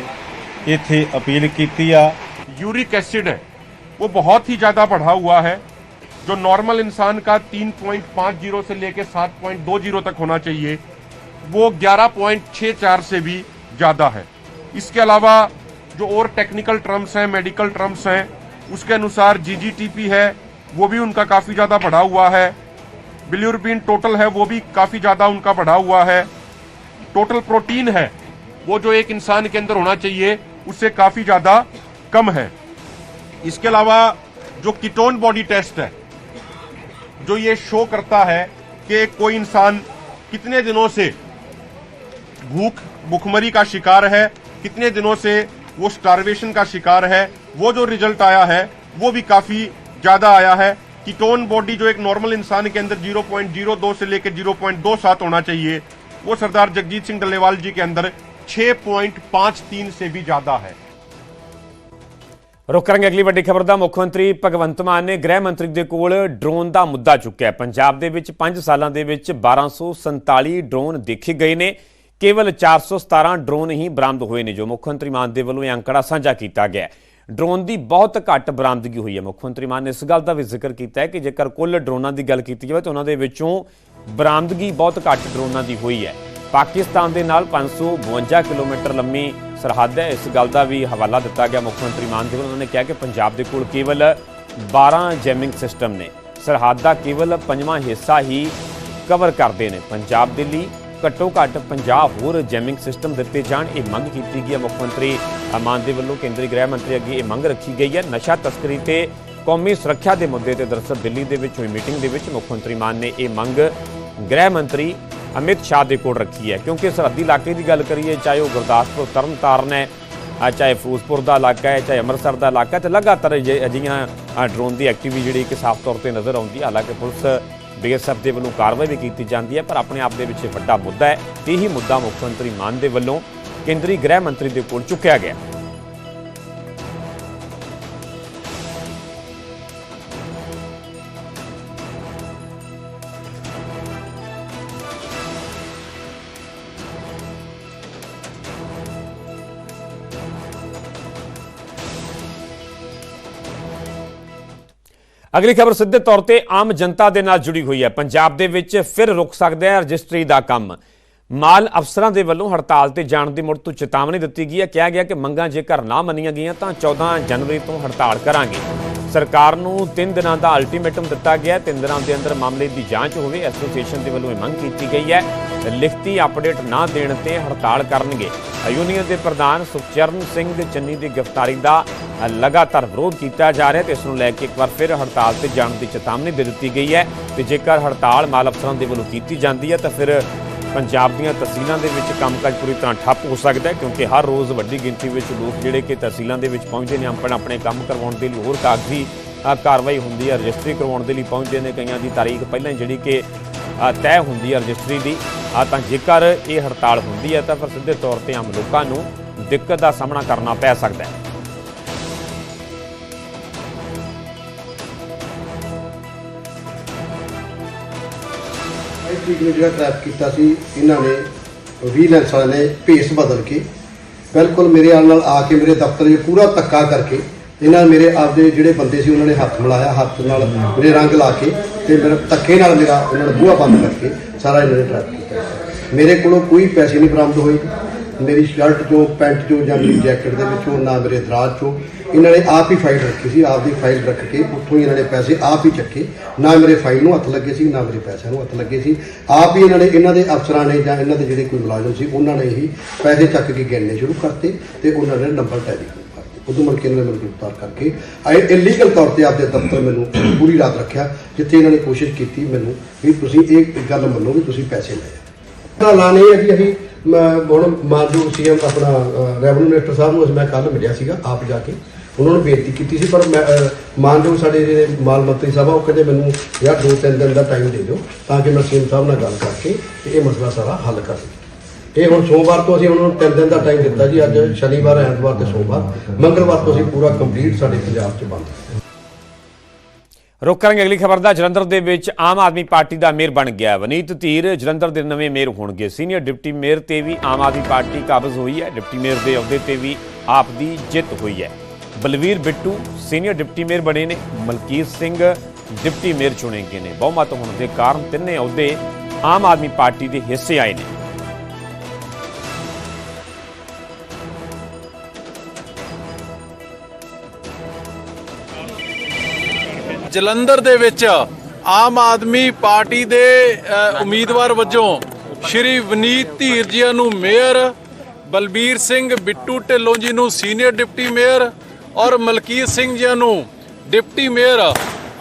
ਇੱਥੇ ਅਪੀਲ ਕੀਤੀ ਆ यूरिक एसिड है वो बहुत ही ज्यादा बढ़ा हुआ है जो नॉर्मल इंसान का 3.50 से लेके 7.20 तक होना चाहिए वो 11.64 से भी ज्यादा है इसके अलावा जो और टेक्निकल टर्म्स हैं मेडिकल टर्म्स हैं, उसके अनुसार जीजीटीपी है, वो भी उनका काफ़ी ज़्यादा बढ़ा हुआ है। बिल्यूरबिन टोटल है, वो भी काफ़ी ज़्यादा उनका बढ़ा हुआ है। टोटल प्रोटीन है, वो जो एक इंसान के अंदर होना चाहिए, उससे काफ़ी ज़्यादा कम है। इसके अलावा जो कीटोन बॉडी टेस्ट है, जो ये शो करता है कि कोई इंसान कितने दिनों से भूख, भुखमरी का शिकार है, कितने दिनों से वो स्टारवेशन का शिकार है वो जो रिजल्ट आया है वो भी काफी ज्यादा आया है कीटोन बॉडी जो एक नॉर्मल इंसान के अंदर 0.02 से लेकर 0.27 होना चाहिए वो सरदार जगजीत सिंह डल्लेवाल जी के अंदर 6.53 से भी ज्यादा है ਰੁਕ ਕਰਾਂਗੇ ਅਗਲੀ ਵੱਡੀ ਖਬਰ ਦਾ ਮੁੱਖ ਮੰਤਰੀ ਭਗਵੰਤ ਮਾਨ ਨੇ ਗ੍ਰਹਿ ਮੰਤਰੀ ਦੇ ਕੋਲ ਡਰੋਨ ਦਾ ਮੁੱਦਾ ਚੁੱਕਿਆ ਹੈ। ਪੰਜਾਬ ਦੇ ਵਿੱਚ 5 ਸਾਲਾਂ ਦੇ ਵਿੱਚ 1247 ਡਰੋਨ ਦੇਖੇ ਗਏ ਨੇ ਕੇਵਲ 417 ਡਰੋਨ ਹੀ ਬਰਾਮਦ ਹੋਏ ਨੇ ਜੋ ਮੁੱਖ ਮੰਤਰੀ ਮਾਨ ਦੇ ਵੱਲੋਂ ਇਹ ਅੰਕੜਾ ਸਾਂਝਾ ਕੀਤਾ ਗਿਆ ਡਰੋਨ ਦੀ ਬਹੁਤ ਘੱਟ ਬਰਾਮਦਗੀ ਹੋਈ ਹੈ। ਮੁੱਖ ਮੰਤਰੀ ਮਾਨ ਨੇ ਇਸ ਗੱਲ ਦਾ ਵੀ ਜ਼ਿਕਰ ਕੀਤਾ ਹੈ ਕਿ ਜੇਕਰ ਕੁੱਲ ਡਰੋਨਾਂ ਦੀ ਗੱਲ ਕੀਤੀ ਜਾਵੇ ਤਾਂ ਉਹਨਾਂ ਦੇ ਵਿੱਚੋਂ ਬਰਾਮਦਗੀ ਬਹੁਤ ਘੱਟ ਡਰੋਨਾਂ ਦੀ ਹੋਈ ਹੈ। ਪਾਕਿਸਤਾਨ ਦੇ ਨਾਲ 552 ਕਿਲੋਮੀਟਰ ਲੰਮੀ ਸਰਹੱਦ ਹੈ। ਇਸ ਗੱਲ ਦਾ ਵੀ ਹਵਾਲਾ ਦਿੱਤਾ ਗਿਆ ਮੁੱਖ ਮੰਤਰੀ ਮਾਨ ਦੇ ਵੱਲੋਂ। ਉਹਨਾਂ ਨੇ ਕਿਹਾ ਕਿ ਪੰਜਾਬ ਦੇ ਕੋਲ ਕੇਵਲ 12 ਜੈਮਿੰਗ ਸਿਸਟਮ ਨੇ। ਸਰਹੱਦ ਦਾ ਕੇਵਲ ਪੰਜਵਾਂ ਹਿੱਸਾ ਹੀ ਕਵਰ ਕਰਦੇ ਨੇ। ਪੰਜਾਬ ਦੇ ਲਈ ਘੱਟੋ ਘੱਟ 50 ਹੋਰ ਜੈਮਿੰਗ ਸਿਸਟਮ ਦਿੱਤੇ ਜਾਣ। ਇਹ ਮੰਗ ਕੀਤੀ ਗਈ ਹੈ। ਮੁੱਖ ਮੰਤਰੀ ਮਾਨ ਦੇ ਵੱਲੋਂ ਕੇਂਦਰੀ ਗ੍ਰਹਿ ਮੰਤਰੀ ਅੱਗੇ ਇਹ ਮੰਗ ਰੱਖੀ ਗਈ ਹੈ। ਨਸ਼ਾ ਤਸਕਰੀ ਤੇ ਕੌਮੀ ਸੁਰੱਖਿਆ ਦੇ ਮੁੱਦੇ ਤੇ ਦਰਅਸਲ ਦਿੱਲੀ ਦੇ ਵਿੱਚ ਹੋਈ ਮੀਟਿੰਗ ਦੇ ਵਿੱਚ ਮੁੱਖ ਮੰਤਰੀ ਮਾਨ ਨੇ ਇਹ ਮੰਗ ਗ੍ਰਹਿ ਮੰਤਰੀ ਅਮਿਤ ਸ਼ਾਹ ਦੇ ਕੋਲ ਰੱਖੀ ਹੈ। ਕਿਉਂਕਿ ਸਰਹੱਦੀ ਇਲਾਕੇ ਦੀ ਗੱਲ ਕਰੀਏ, ਚਾਹੇ ਉਹ ਗੁਰਦਾਸਪੁਰ, ਤਰਨਤਾਰਨ ਹੈ ਚਾਹੇ ਫਿਰੋਜ਼ਪੁਰ ਦਾ ਇਲਾਕਾ ਹੈ, ਚਾਹੇ ਅੰਮ੍ਰਿਤਸਰ ਦਾ ਇਲਾਕਾ ਤੇ ਲਗਾਤਾਰ ਅਜਿ- ਅਜਿਹੀਆਂ ਡਰੋਨ ਦੀ ਐਕਟੀਵਿਟੀ ਜਿਹੜੀ ਕਿ ਸਾਫ਼ ਤੌਰ ਤੇ ਨਜ਼ਰ ਆਉਂਦੀ ਹੈ। ਹਾਲਾਂਕਿ ਪੁਲਿਸ ਬੀਐਸਐਫ ਦੇ ਵੱਲੋਂ ਕਾਰਵਾਈ ਵੀ ਕੀਤੀ ਜਾਂਦੀ ਹੈ, ਪਰ ਆਪਣੇ ਆਪ ਦੇ ਵਿੱਚ ਇਹ ਵੱਡਾ ਮੁੱਦਾ ਹੈ। ਤੇ ਇਹੀ ਮੁੱਦਾ ਮੁੱਖ ਮੰਤਰੀ ਮਾਨ ਦੇ ਵੱਲੋਂ ਕੇਂਦਰੀ ਗ੍ਰਹਿ ਮੰਤਰੀ ਦੇ ਕੋਲ ਚੁੱਕਿਆ ਗਿਆ। ਅਗਲੀ ਖਬਰ ਸਿੱਧੇ ਤੌਰ ਤੇ ਆਮ ਜਨਤਾ ਦੇ ਨਾਲ ਜੁੜੀ ਹੋਈ ਹੈ। ਪੰਜਾਬ ਦੇ ਵਿੱਚ ਫਿਰ ਰੁਕ ਸਕਦਾ ਹੈ ਰਜਿਸਟਰੀ ਦਾ ਕੰਮ। ਮਾਲ ਅਫਸਰਾਂ ਦੇ ਵੱਲੋਂ ਹੜਤਾਲ ਤੇ ਜਾਣ ਦੀ ਮੁੜ ਤੋਂ ਚੇਤਾਵਨੀ ਦਿੱਤੀ ਗਈ ਹੈ। ਕਿਹਾ ਗਿਆ ਕਿ ਮੰਗਾਂ ਜੇਕਰ ਨਾ ਮੰਨੀਆਂ ਗਈਆਂ ਤਾਂ 14 ਜਨਵਰੀ ਤੋਂ ਹੜਤਾਲ ਕਰਾਂਗੇ। ਸਰਕਾਰ ਨੂੰ 3 ਦਿਨਾਂ ਦਾ ਅਲਟੀਮੇਟਮ ਦਿੱਤਾ ਗਿਆ 3 ਦਿਨਾਂ ਦੇ ਅੰਦਰ ਮਾਮਲੇ ਦੀ ਜਾਂਚ ਹੋਵੇ ਐਸੋਸੀਏਸ਼ਨ ਦੇ ਵੱਲੋਂ ਇਹ ਮੰਗ ਕੀਤੀ ਗਈ ਹੈ। ਲਿਖਤੀ ਅਪਡੇਟ ਨਾ ਦੇਣ ਤੇ ਹੜਤਾਲ ਕਰਨਗੇ। ਯੂਨੀਅਨ ਦੇ ਪ੍ਰਧਾਨ ਸੁਖਚਰਨ ਸਿੰਘ ਦੇ ਚੰਨੀ ਦੀ ਗ੍ਰਿਫਤਾਰੀ ਦਾ ਲਗਾਤਾਰ ਵਿਰੋਧ ਕੀਤਾ ਜਾ ਰਿਹਾ ਤੇ ਇਸ ਨੂੰ ਲੈ ਕੇ ਇੱਕ ਵਾਰ ਫਿਰ ਹੜਤਾਲ ਤੇ ਜਾਣ ਦੀ ਚੇਤਾਵਨੀ ਦੇ ਦਿੱਤੀ ਗਈ ਹੈ। ਤੇ ਜੇਕਰ ਹੜਤਾਲ ਮਾਲ ਅਫਸਰਾਂ ਦੇ ਵੱਲੋਂ ਕੀਤੀ ਜਾਂਦੀ ਹੈ ਤਾਂ ਫਿਰ ਪੰਜਾਬ ਦੀਆਂ ਤਹਿਸੀਲਾਂ ਦੇ ਵਿੱਚ ਕੰਮਕਾਜ ਪੂਰੀ ਤਰ੍ਹਾਂ ਠੱਪ ਹੋ ਸਕਦਾ ਹੈ ਕਿਉਂਕਿ ਹਰ ਰੋਜ਼ ਵੱਡੀ ਗਿਣਤੀ ਵਿੱਚ ਲੋਕ ਜਿਹੜੇ ਕਿ ਤਹਿਸੀਲਾਂ ਦੇ ਵਿੱਚ ਪਹੁੰਚਦੇ ਨੇ, ਆਪਣਾ ਆਪਣੇ ਕੰਮ ਕਰਵਾਉਣ ਦੇ ਲਈ ਹੋਰ ਕਾਗਜ਼ੀ ਕਾਰਵਾਈ ਹੁੰਦੀ ਹੈ, ਰਜਿਸਟਰੀ ਕਰਵਾਉਣ ਦੇ ਲਈ ਪਹੁੰਚਦੇ ਨੇ। ਕਈਆਂ ਦੀ ਤਾਰੀਖ ਪਹਿਲਾਂ ਹੀ ਜਿਹੜੀ ਕਿ ਤੈਅ ਹੁੰਦੀ ਹੈ ਰਜਿਸਟਰੀ ਦੀ। ਆ ਤਾਂ ਜੇਕਰ ਇਹ ਹੜਤਾਲ ਹੁੰਦੀ ਹੈ ਤਾਂ ਫਿਰ ਸਿੱਧੇ ਤੌਰ ਤੇ ਆਮ ਲੋਕਾਂ ਨੂੰ ਦਿੱਕਤ ਦਾ ਸਾਹਮਣਾ ਕਰਨਾ ਪੈ ਸਕਦਾ ਹੈ। ਤਰੀਕ ਨੂੰ ਜਿਹੜਾ ਟਰੈਪ ਕੀਤਾ ਸੀ, ਇਹਨਾਂ ਨੇ ਵੀਲੈਂਸ ਵਾਲਿਆਂ ਨੇ ਭੇਸ ਬਦਲ ਕੇ। ਬਿਲਕੁਲ ਮੇਰੇ ਆਲ ਨਾਲ ਆ ਕੇ ਮੇਰੇ ਦਫ਼ਤਰ 'ਚ ਪੂਰਾ ਧੱਕਾ ਕਰਕੇ, ਇਹਨਾਂ ਮੇਰੇ ਆਪਦੇ ਜਿਹੜੇ ਬੰਦੇ ਸੀ, ਉਹਨਾਂ ਨੇ ਹੱਥ ਮਿਲਾਇਆ, ਹੱਥ ਨਾਲ ਮੇਰੇ ਰੰਗ ਲਾ ਕੇ ਤੇ ਮੇਰੇ ਧੱਕੇ ਨਾਲ ਮੇਰਾ ਉਹਨਾਂ ਨੇ ਬੂਹਾ ਬੰਦ ਕਰਕੇ ਸਾਰਾ ਇਹਨਾਂ ਨੇ ਟਰੈਪ ਕੀਤਾ। ਮੇਰੇ ਕੋਲੋਂ ਕੋਈ ਪੈਸੇ ਨਹੀਂ ਬਰਾਮਦ ਹੋਏ। ਮੇਰੀ ਸ਼ਰਟ ਚੋਂ ਪੈਂਟ ਚੋਂ ਜਾਂ ਮੇਰੀ ਜੈਕਟ ਦੇ ਵਿੱਚੋਂ, ਨਾ ਮੇਰੇ ਦਰਾਜ ਚੋਂ, ਇਹਨਾਂ ਨੇ ਆਪ ਹੀ ਫਾਈਲ ਰੱਖੀ ਸੀ, ਆਪ ਦੀ ਫਾਈਲ ਰੱਖ ਕੇ ਉੱਥੋਂ ਹੀ ਇਹਨਾਂ ਨੇ ਪੈਸੇ ਆਪ ਹੀ ਚੱਕੇ। ਨਾ ਮੇਰੇ ਫਾਈਲ ਨੂੰ ਹੱਥ ਲੱਗੇ ਸੀ, ਨਾ ਮੇਰੇ ਪੈਸਿਆਂ ਨੂੰ ਹੱਥ ਲੱਗੇ ਸੀ। ਆਪ ਹੀ ਇਹਨਾਂ ਨੇ, ਇਹਨਾਂ ਦੇ ਅਫਸਰਾਂ ਨੇ ਜਾਂ ਇਹਨਾਂ ਦੇ ਜਿਹੜੇ ਕੋਈ ਮੁਲਾਜ਼ਮ ਸੀ, ਉਹਨਾਂ ਨੇ ਹੀ ਪੈਸੇ ਚੱਕ ਕੇ ਗਿਣਨੇ ਸ਼ੁਰੂ ਕਰਤੇ ਤੇ ਉਹਨਾਂ ਨੇ ਨੰਬਰ ਟੈਲੀ ਕਰਤੇ। ਉਦੋਂ ਮੁੜ ਕੇ ਇਹਨਾਂ ਨੇ ਮੈਨੂੰ ਗ੍ਰਿਫਤਾਰ ਕਰਕੇ ਆਏ। ਇਲੀਗਲ ਤੌਰ ਤੇ ਆਪਦੇ ਦਫ਼ਤਰ ਮੈਨੂੰ ਪੂਰੀ ਰਾਤ ਰੱਖਿਆ, ਜਿੱਥੇ ਇਹਨਾਂ ਨੇ ਕੋਸ਼ਿਸ਼ ਕੀਤੀ ਮੈਨੂੰ ਵੀ ਤੁਸੀਂ ਇਹ ਗੱਲ ਮੰਨੋ ਵੀ ਤੁਸੀਂ ਪੈਸੇ ਲਏ। ਤਾਂ ਐਲਾਨ ਇਹ ਹੈ ਕਿ ਅਸੀਂ, ਮੈਂ ਹੁਣ ਮਾਨਯੋਗ ਸੀਐਮ ਆਪਣਾ ਰੈਵਨਿਊ ਮਿਨਿਸਟਰ ਸਾਹਿਬ ਨੂੰ ਅਸੀਂ, ਮੈਂ ਕੱਲ ਮਿਲਿਆ ਸੀਗਾ ਆਪ ਜਾ ਕੇ। ਉਹਨਾਂ ਨੂੰ ਬੇਨਤੀ ਕੀਤੀ ਸੀ, ਪਰ ਮੈਂ ਮਾਨਯੋਗ ਸਾਡੇ ਜਿਹੜੇ ਮਾਲ ਮੰਤਰੀ ਸਾਹਿਬ ਆ, ਉਹ ਕਹਿੰਦੇ ਮੈਨੂੰ ਯਾਰ ਦੋ ਤਿੰਨ ਦਿਨ ਦਾ ਟਾਈਮ ਦੇ ਦਿਓ, ਤਾਂ ਕਿ ਮੈਂ ਸੀਐਮ ਸਾਹਿਬ ਨਾਲ ਗੱਲ ਕਰਕੇ ਤੇ ਇਹ ਮਸਲਾ ਸਾਰਾ ਹੱਲ ਕਰ ਸਕਾਂ। ਇਹ ਹੁਣ ਸੋਮਵਾਰ ਤੋਂ ਅਸੀਂ ਉਹਨਾਂ ਨੂੰ ਤਿੰਨ ਦਿਨ ਦਾ ਟਾਈਮ ਦਿੱਤਾ ਜੀ, ਅੱਜ ਸ਼ਨੀਵਾਰ, ਐਤਵਾਰ ਤੇ ਸੋਮਵਾਰ। ਮੰਗਲਵਾਰ ਤੋਂ ਅਸੀਂ ਪੂਰਾ ਕੰਪਲੀਟ ਸਾਡੇ ਪੰਜਾਬ 'ਚ ਬੰਦ। ਰੁਕ ਕਰਾਂਗੇ ਅਗਲੀ ਖਬਰ ਦਾ। ਜਲੰਧਰ ਦੇ ਵਿੱਚ ਆਮ ਆਦਮੀ ਪਾਰਟੀ ਦਾ ਮੇਅਰ ਬਣ ਗਿਆ। ਵਨੀਤ ਧੀਰ ਜਲੰਧਰ ਦੇ ਨਵੇਂ ਮੇਅਰ ਹੋਣਗੇ। ਸੀਨੀਅਰ ਡਿਪਟੀ ਮੇਅਰ ਤੇ ਵੀ ਆਮ ਆਦਮੀ ਪਾਰਟੀ ਕਾਬਜ਼ ਹੋਈ ਹੈ। ਡਿਪਟੀ ਮੇਅਰ ਦੇ ਅਹੁਦੇ ਤੇ ਵੀ ਆਪ ਦੀ ਜਿੱਤ ਹੋਈ ਹੈ। Balvir Bittu senior deputy mayor ਬਣੇ ਨੇ। ਮਲਕੀਤ ਸਿੰਘ ਡਿਪਟੀ ਮੇਅਰ ਚੁਣੇ ਗਏ ਨੇ। ਬਹੁਮਤ ਹੋਣ ਦੇ ਕਾਰਨ ਤਿੰਨੇ ਅਹੁਦੇ ਆਮ ਆਦਮੀ ਪਾਰਟੀ ਦੇ ਹਿੱਸੇ ਆਏ ਨੇ। ਜਲੰਧਰ ਦੇ ਵਿੱਚ ਆਮ ਆਦਮੀ ਪਾਰਟੀ ਦੇ ਅ, ਉਮੀਦਵਾਰ ਵਜੋਂ ਸ਼੍ਰੀ ਵਨੀਤ ਧੀਰ ਜੀ ਨੂੰ ਮੇਅਰ ਬਲਬੀਰ ਸਿੰਘ ਬਿੱਟੂ ਢਿੱਲੋਂ ਜੀ ਨੂੰ ਸੀਨੀਅਰ ਡਿਪਟੀ ਮੇਅਰ ਔਰ ਮਲਕੀਤ ਸਿੰਘ ਜੀ ਨੂੰ deputy mayor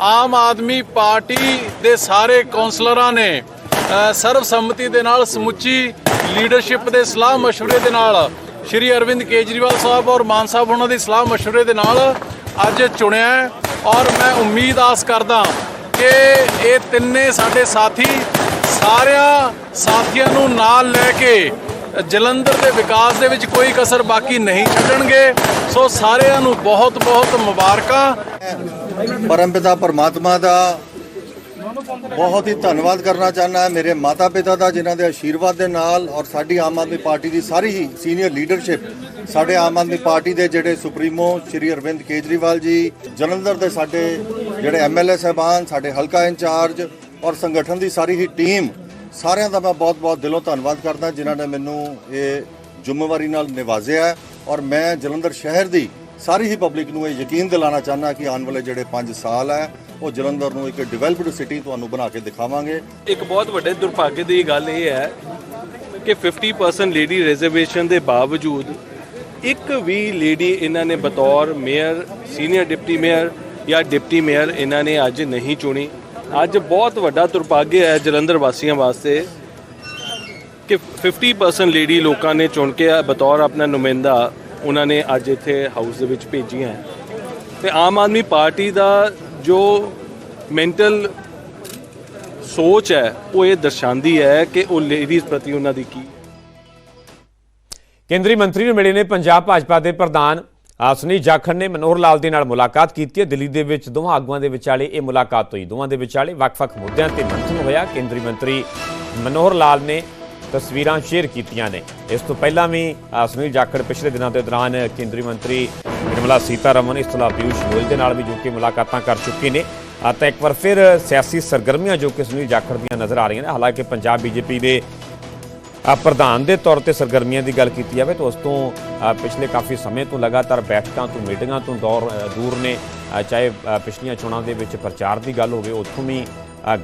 Aam Aadmi party ਦੇ ਸਾਰੇ ਕੌਂਸਲਰਾਂ ਨੇ ਅ, ਸਰਬਸੰਮਤੀ ਦੇ ਨਾਲ ਸਮੁੱਚੀ ਲੀਡਰਸ਼ਿਪ ਦੇ ਸਲਾਹ مشورے ਦੇ ਨਾਲ ਸ਼੍ਰੀ ਅਰਵਿੰਦ ਕੇਜਰੀਵਾਲ ਸਾਹਿਬ ਔਰ ਮਾਨ ਸਾਹਿਬ ਉਹਨਾਂ ਦੀ ਸਲਾਹ مشورے ਦੇ ਨਾਲ ਅੱਜ ਚੁਣਿਆ ਹੈ ਔਰ ਮੈਂ ਉਮੀਦ ਆਸ ਕਰਦਾ ਕਿ ਇਹ ਤਿੰਨੇ ਸਾਡੇ ਸਾਥੀ ਸਾਰਿਆਂ ਸਾਥੀਆਂ ਨੂੰ ਨਾਲ ਲੈ ਕੇ ਜਲੰਧਰ ਦੇ ਵਿਕਾਸ ਦੇ ਵਿੱਚ ਕੋਈ ਕਸਰ ਬਾਕੀ ਨਹੀਂ ਛੱਡਣਗੇ। ਸੋ ਸਾਰਿਆਂ ਨੂੰ ਬਹੁਤ ਬਹੁਤ ਮੁਬਾਰਕਾਂ। ਪਰਮਪਿਤਾ ਪਰਮਾਤਮਾ ਦਾ ਬਹੁਤ ਹੀ ਧੰਨਵਾਦ ਕਰਨਾ ਚਾਹੁੰਦਾ ਹਾਂ ਮੇਰੇ ਮਾਤਾ ਪਿਤਾ ਦਾ, ਜਿਨ੍ਹਾਂ ਦੇ ਆਸ਼ੀਰਵਾਦ ਦੇ ਨਾਲ ਔਰ ਸਾਡੀ ਆਮ ਆਦਮੀ ਪਾਰਟੀ ਦੀ ਸਾਰੀ ਹੀ ਸੀਨੀਅਰ ਲੀਡਰਸ਼ਿਪ ਸਾਡੇ ਆਮ ਆਦਮੀ ਪਾਰਟੀ ਦੇ ਜਿਹੜੇ ਸੁਪਰੀਮੋ ਸ਼੍ਰੀ ਅਰਵਿੰਦ ਕੇਜਰੀਵਾਲ ਜੀ, ਜਲੰਧਰ ਦੇ ਸਾਡੇ ਜਿਹੜੇ ਐਮਐਲਏ ਸਹਿਬਾਨ, ਸਾਡੇ ਹਲਕਾ ਇੰਚਾਰਜ ਔਰ ਸੰਗਠਨ ਦੀ ਸਾਰੀ ਹੀ ਟੀਮ ਸਾਰਿਆਂ ਦਾ ਮੈਂ ਬਹੁਤ-ਬਹੁਤ ਦਿਲੋਂ ਧੰਨਵਾਦ ਕਰਦਾ, ਜਿਨ੍ਹਾਂ ਨੇ ਮੈਨੂੰ ਇਹ ਜ਼ਿੰਮੇਵਾਰੀ ਨਾਲ ਨਿਵਾਜ਼ਿਆ ਔਰ ਮੈਂ ਜਲੰਧਰ ਸ਼ਹਿਰ ਦੀ ਸਾਰੀ ਹੀ ਪਬਲਿਕ ਨੂੰ ਇਹ ਯਕੀਨ ਦਿਲਾਣਾ ਚਾਹੁੰਦਾ ਕਿ ਆਉਣ ਵਾਲੇ ਜਿਹੜੇ 5 ਸਾਲ ਹੈ ਉਹ ਜਲੰਧਰ ਨੂੰ ਇੱਕ ਡਿਵੈਲਪਡ ਸਿਟੀ ਤੁਹਾਨੂੰ ਬਣਾ ਕੇ ਦਿਖਾਵਾਂਗੇ। ਇੱਕ ਬਹੁਤ ਵੱਡੇ ਦੁਰਭਾਗ ਦੀ ਗੱਲ ਇਹ ਹੈ ਕਿ 50% ਲੇਡੀ ਰਿਜ਼ਰਵੇਸ਼ਨ ਦੇ ਬਾਵਜੂਦ ਇੱਕ ਵੀ ਲੇਡੀ ਇਹਨਾਂ ਨੇ ਬਤੌਰ ਮੇਅਰ ਸੀਨੀਅਰ ਡਿਪਟੀ ਮੇਅਰ ਜਾਂ ਡਿਪਟੀ ਮੇਅਰ ਇਹਨਾਂ ਨੇ ਅੱਜ ਨਹੀਂ ਚੁਣੀ। ਅੱਜ ਬਹੁਤ ਵੱਡਾ ਦੁਰਭਾਗਯ ਹੈ ਜਲੰਧਰ ਵਾਸੀਆਂ ਵਾਸਤੇ ਕਿ 50% ਲੇਡੀ ਲੋਕਾਂ ਨੇ ਚੁਣ ਕੇ ਬਤੌਰ ਆਪਣਾ ਨੁਮਾਇੰਦਾ ਉਹਨਾਂ ਨੇ ਅੱਜ ਇੱਥੇ ਹਾਊਸ ਦੇ ਵਿੱਚ ਭੇਜੀਆਂ ਹੈ। ਤੇ ਆਮ ਆਦਮੀ ਪਾਰਟੀ ਦਾ ਜੋ ਮੈਂਟਲ ਸੋਚ ਹੈ ਉਹ ਇਹ ਦਰਸਾਉਂਦੀ ਹੈ ਕਿ ਉਹ ਲੇਡੀਜ਼ ਪ੍ਰਤੀ ਉਹਨਾਂ ਦੀ ਕੀ ਕੇਂਦਰੀ ਮੰਤਰੀ ਨੂੰ ਮਿਲੇ ਨੇ ਪੰਜਾਬ ਭਾਜਪਾ ਦੇ ਪ੍ਰਧਾਨ ਅ, ਸੁਨੀਲ ਜਾਖੜ ਨੇ ਮਨੋਹਰ ਲਾਲ ਦੇ ਨਾਲ ਮੁਲਾਕਾਤ ਕੀਤੀ ਹੈ। ਦਿੱਲੀ ਦੇ ਵਿੱਚ ਦੋਵਾਂ ਆਗੂਆਂ ਦੇ ਵਿਚਾਲੇ ਇਹ ਮੁਲਾਕਾਤ ਹੋਈ। ਦੋਵਾਂ ਦੇ ਵਿਚਾਲੇ ਵੱਖ-ਵੱਖ ਮੁੱਦਿਆਂ ਤੇ ਮੰਥਨ ਹੋਇਆ। ਕੇਂਦਰੀ ਮੰਤਰੀ ਮਨੋਹਰ ਲਾਲ ਨੇ ਤਸਵੀਰਾਂ ਸ਼ੇਅਰ ਕੀਤੀਆਂ ਨੇ। ਇਸ ਤੋਂ ਪਹਿਲਾਂ ਵੀ ਸੁਨੀਲ ਜਾਖੜ ਪਿਛਲੇ ਦਿਨਾਂ ਦੇ ਦੌਰਾਨ ਕੇਂਦਰੀ ਮੰਤਰੀ ਨਿਰਮਲਾ ਸੀਤਾਰਮਨ, ਇਸ ਤੋਂ ਇਲਾਵਾ ਪਿਊਸ਼ ਗੋਇਲ ਦੇ ਨਾਲ ਵੀ ਜੋ ਕਿ ਮੁਲਾਕਾਤਾਂ ਕਰ ਚੁੱਕੇ ਨੇ। ਤਾਂ ਇੱਕ ਵਾਰ ਫਿਰ ਸਿਆਸੀ ਸਰਗਰਮੀਆਂ ਜੋ ਕਿ ਸੁਨੀਲ ਜਾਖੜ ਦੀਆਂ ਨਜ਼ਰ ਆ ਰਹੀਆਂ ਨੇ, ਹਾਲਾਂਕਿ ਪੰਜਾਬ ਬੀਜੇਪੀ ਦੇ ਪ੍ਰਧਾਨ ਦੇ ਤੌਰ ਤੇ ਸਰਗਰਮੀਆਂ ਦੀ ਗੱਲ ਕੀਤੀ ਜਾਵੇ ਤਾਂ ਉਸ ਤੋਂ ਪਿਛਲੇ ਕਾਫੀ ਸਮੇਂ ਤੋਂ ਲਗਾਤਾਰ ਬੈਠਕਾਂ ਤੋਂ, ਮੀਟਿੰਗਾਂ ਤੋਂ ਦੌਰ ਦੂਰ ਨੇ। ਚਾਹੇ ਪਿਛਲੀਆਂ ਚੋਣਾਂ ਦੇ ਵਿੱਚ ਪ੍ਰਚਾਰ ਦੀ ਗੱਲ ਹੋਵੇ, ਉੱਥੋਂ ਵੀ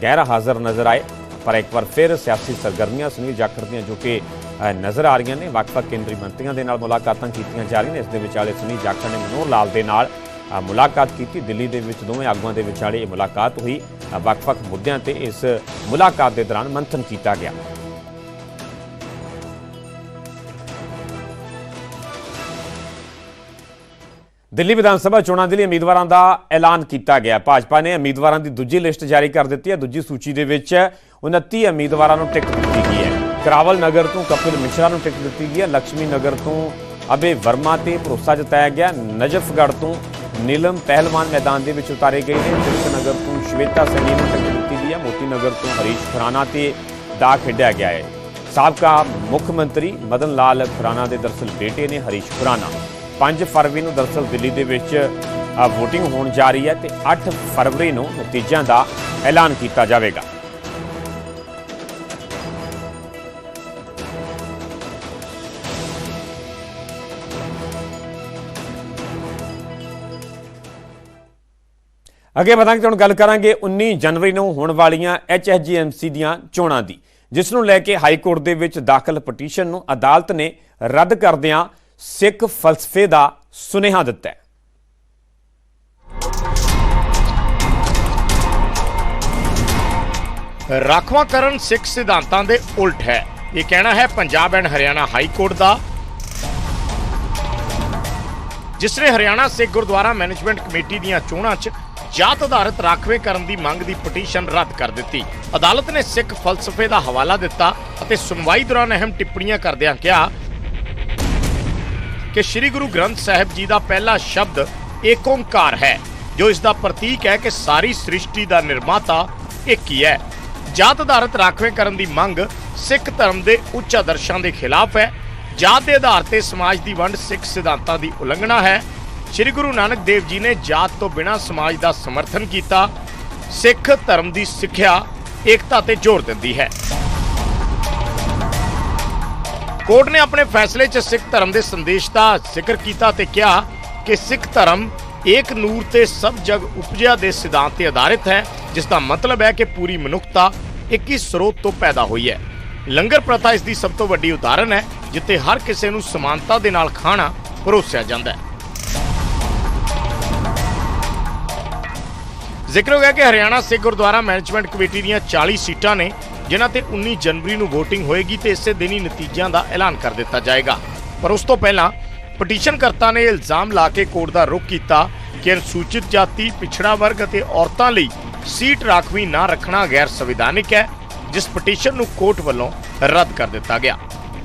ਗਹਿਰਾ ਹਾਜ਼ਰ ਨਜ਼ਰ ਆਏ। ਪਰ ਇੱਕ ਵਾਰ ਫਿਰ ਸਿਆਸੀ ਸਰਗਰਮੀਆਂ ਸੁਨੀਲ ਜਾਖੜ ਦੀਆਂ ਜੋ ਕਿ ਨਜ਼ਰ ਆ ਰਹੀਆਂ ਨੇ, ਵੱਖ-ਵੱਖ ਕੇਂਦਰੀ ਮੰਤਰੀਆਂ ਦੇ ਨਾਲ ਮੁਲਾਕਾਤਾਂ ਕੀਤੀਆਂ ਜਾ ਰਹੀਆਂ ਨੇ। ਇਸ ਦੇ ਵਿਚਾਲੇ ਸੁਨੀਲ ਜਾਖੜ ਨੇ ਮਨੋਹਰ ਲਾਲ ਦੇ ਨਾਲ ਮੁਲਾਕਾਤ ਕੀਤੀ। ਦਿੱਲੀ ਦੇ ਵਿੱਚ ਦੋਵੇਂ ਆਗੂਆਂ ਦੇ ਵਿਚਾਲੇ ਇਹ ਮੁਲਾਕਾਤ ਹੋਈ। ਵੱਖ-ਵੱਖ ਮੁੱਦਿਆਂ ਤੇ ਇਸ ਮੁਲਾਕਾਤ ਦੇ ਦੌਰਾਨ ਮੰਥਨ ਕੀਤਾ ਗਿਆ। ਦਿੱਲੀ ਵਿਧਾਨ ਸਭਾ ਚੋਣਾਂ ਦੇ ਲਈ ਉਮੀਦਵਾਰਾਂ ਦਾ ਐਲਾਨ ਕੀਤਾ ਗਿਆ। ਭਾਜਪਾ ਨੇ ਉਮੀਦਵਾਰਾਂ ਦੀ ਦੂਜੀ ਲਿਸਟ ਜਾਰੀ ਕਰ ਦਿੱਤੀ ਹੈ। ਦੂਜੀ ਸੂਚੀ ਦੇ ਵਿੱਚ 29 ਉਮੀਦਵਾਰਾਂ ਨੂੰ ਟਿਕਟ ਦਿੱਤੀ ਗਈ ਹੈ। ਕਰਾਵਲ ਨਗਰ ਤੋਂ ਕਪਿਲ ਮਿਸ਼ਰਾ ਨੂੰ ਟਿਕਟ ਦਿੱਤੀ ਗਈ ਹੈ। ਲక్ష్ਮੀ ਨਗਰ ਤੋਂ ਅਬੇ ਵਰਮਾ ਤੇ ਭਰੋਸਾ ਜਤਾਇਆ ਗਿਆ। ਨਜਫਗੜ੍ਹ ਤੋਂ ਨੀਲਮ ਪਹਿਲਵਾਨ ਮੈਦਾਨ ਦੇ ਵਿੱਚ ਉਤਾਰੇ ਗਏ ਨੇ। ਤਿਲਕ ਨਗਰ ਤੋਂ ਸ਼ਵੇਤਾ ਸੈਣੀ ਨੂੰ ਟਿਕਟ ਦਿੱਤੀ ਗਈ ਹੈ। ਮੋਤੀ ਨਗਰ ਤੋਂ ਹਰੀਸ਼ ਖੁਰਾਨਾ ਤੇ ਦਾ ਖੇਡਿਆ ਗਿਆ ਹੈ। ਸਾਬਕਾ ਮੁੱਖ ਮੰਤਰੀ ਮਦਨ ਲਾਲ ਖੁਰਾਨਾ ਦੇ ਦਰਸਲ ਬੇਟੇ ਨੇ ਹਰੀਸ਼ ਖੁਰਾਨਾ। 5 ਫਰਵਰੀ ਨੂੰ ਦਰਸਲ ਦਿੱਲੀ ਦੇ ਵਿੱਚ ਅ, VOTING ਹੋਣ ਜਾ ਰਹੀ ਹੈ ਤੇ 8 ਫਰਵਰੀ ਨੂੰ ਨਤੀਜਿਆਂ ਦਾ ਐਲਾਨ ਕੀਤਾ ਜਾਵੇਗਾ। ਅੱਗੇ ਵਧਾਂਗੇ ਹੁਣ ਗੱਲ ਕਰਾਂਗੇ 19 ਜਨਵਰੀ ਨੂੰ ਹੋਣ ਵਾਲੀਆਂ ਐਚਐਸਜੀਐਮਸੀ ਦੀਆਂ ਚੋਣਾਂ ਦੀ ਜਿਸ ਨੂੰ ਲੈ ਕੇ ਹਾਈ ਕੋਰਟ ਦੇ ਵਿੱਚ ਦਾਖਲ ਪਟੀਸ਼ਨ ਨੂੰ ਅਦਾਲਤ ਨੇ ਰੱਦ ਕਰਦਿਆਂ ਸਿੱਖ ਫਲਸਫੇ ਦਾ ਸੁਨੇਹਾ ਦਿੱਤਾ ਹੈ। ਰਾਖਵਾਂਕਰਨ ਸਿੱਖ ਸਿਧਾਂਤਾਂ ਦੇ ਉਲਟ ਹੈ। ਇਹ ਕਹਿਣਾ ਹੈ Punjab and Haryana high court ਦਾ। ਜਿਸ ਨੇ ਹਰਿਆਣਾ ਸਿੱਖ ਗੁਰਦੁਆਰਾ ਮੈਨੇਜਮੈਂਟ ਕਮੇਟੀ ਦੀਆਂ ਚੋਣਾਂ 'ਚ ਜਾਤ ਆਧਾਰਿਤ ਰਾਖਵੇਂਕਰਨ ਦੀ ਮੰਗ ਦੀ ਪਟੀਸ਼ਨ ਰੱਦ ਕਰ ਦਿੱਤੀ। ਅਦਾਲਤ ਨੇ ਸਿੱਖ ਫਲਸਫੇ ਦਾ ਹਵਾਲਾ ਦਿੱਤਾ ਅਤੇ ਸੁਣਵਾਈ ਦੌਰਾਨ ਅਹਿਮ ਟਿੱਪਣੀਆਂ ਕਰਦਿਆਂ ਕਿਹਾ ਕਿ ਸ੍ਰੀ ਗੁਰੂ ਗ੍ਰੰਥ ਸਾਹਿਬ ਜੀ ਦਾ ਪਹਿਲਾ ਸ਼ਬਦ ਏਕ ਓੰਕਾਰ ਹੈ, ਜੋ ਇਸ ਦਾ ਪ੍ਰਤੀਕ ਹੈ ਕਿ ਸਾਰੀ ਸ੍ਰਿਸ਼ਟੀ ਦਾ ਨਿਰਮਾਤਾ ਇੱਕ ਹੀ ਹੈ। ਜਾਤ ਆਧਾਰਿਤ ਰਾਖਵੇਂਕਰਨ ਦੀ ਮੰਗ ਸਿੱਖ ਧਰਮ ਦੇ ਉੱਚ ਆਦਰਸ਼ਾਂ ਦੇ ਖਿਲਾਫ ਹੈ। ਜਾਤ ਦੇ ਆਧਾਰ ਤੇ ਸਮਾਜ ਦੀ ਵੰਡ ਸਿੱਖ ਸਿਧਾਂਤਾਂ ਦੀ ਉਲੰਘਣਾ ਹੈ। ਸ੍ਰੀ ਗੁਰੂ ਨਾਨਕ ਦੇਵ ਜੀ ਨੇ ਜਾਤ ਤੋਂ ਬਿਨਾਂ ਸਮਾਜ ਦਾ ਸਮਰਥਨ ਕੀਤਾ। ਸਿੱਖ ਧਰਮ ਦੀ ਸਿੱਖਿਆ ਏਕਤਾ ਤੇ ਜ਼ੋਰ ਦਿੰਦੀ ਹੈ। ਕੋਰਟ ਨੇ ਆਪਣੇ ਫੈਸਲੇ 'ਚ ਸਿੱਖ ਧਰਮ ਦੇ ਸੰਦੇਸ਼ ਦਾ ਜ਼ਿਕਰ ਕੀਤਾ ਤੇ ਕਿਹਾ ਕਿ ਸਿੱਖ ਧਰਮ ਏਕ ਨੂਰ ਤੇ ਸਭ ਜਗ ਉਪਜਿਆ ਦੇ ਸਿਧਾਂਤ ਤੇ ਆਧਾਰਿਤ ਹੈ, ਜਿਸ ਦਾ ਮਤਲਬ ਹੈ ਕਿ ਪੂਰੀ ਮਨੁੱਖਤਾ ਇੱਕ ਹੀ ਸਰੋਤ ਤੋਂ ਪੈਦਾ ਹੋਈ ਹੈ। ਲੰਗਰ ਪ੍ਰਥਾ ਇਸ ਦੀ ਸਭ ਤੋਂ ਵੱਡੀ ਉਦਾਹਰਨ ਹੈ, ਜਿੱਥੇ ਹਰ ਕਿਸੇ ਨੂੰ ਸਮਾਨਤਾ ਦੇ ਨਾਲ ਖਾਣਾ ਪਰੋਸਿਆ ਜਾਂਦਾ ਹੈ। ਜ਼ਿਕਰ ਹੋ ਗਿਆ ਕਿ ਹਰਿਆਣਾ ਸਿੱਖ ਗੁਰਦੁਆਰਾ ਮੈਨੇਜਮੈਂਟ ਕਮੇਟੀ ਦੀਆਂ 40 ਸੀਟਾਂ ਨੇ ਜਿਨ੍ਹਾਂ ਤੇ 19 ਜਨਵਰੀ ਨੂੰ VOTING ਹੋਏਗੀ ਤੇ ਇਸੇ ਦਿਨ ਹੀ ਨਤੀਜਿਆਂ ਦਾ ਐਲਾਨ ਕਰ ਦਿੱਤਾ ਜਾਏਗਾ। ਪਰ ਉਸ ਤੋਂ ਪਹਿਲਾਂ ਪਟੀਸ਼ਨਕਰਤਾ ਨੇ ਇਲਜ਼ਾਮ ਲਾ ਕੇ ਕੋਰਟ ਦਾ ਰੁਖ ਕੀਤਾ ਕਿ ਅਨੁਸੂਚਿਤ ਜਾਤੀ, ਪਿਛੜਾ ਵਰਗ ਅਤੇ ਔਰਤਾਂ ਲਈ ਸੀਟ ਰਾਖਵੀਂ ਨਾ ਰੱਖਣਾ ਗੈਰ ਸੰਵਿਧਾਨਿਕ ਹੈ, ਜਿਸ ਪਟੀਸ਼ਨ ਨੂੰ ਕੋਰਟ ਵੱਲੋਂ ਰੱਦ ਕਰ ਦਿੱਤਾ ਗਿਆ।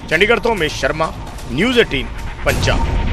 ਚੰਡੀਗੜ੍ਹ ਤੋਂ ਉਮੇਸ਼ ਸ਼ਰਮਾ, ਨਿਊਜ਼ 18 ਪੰਜਾਬ।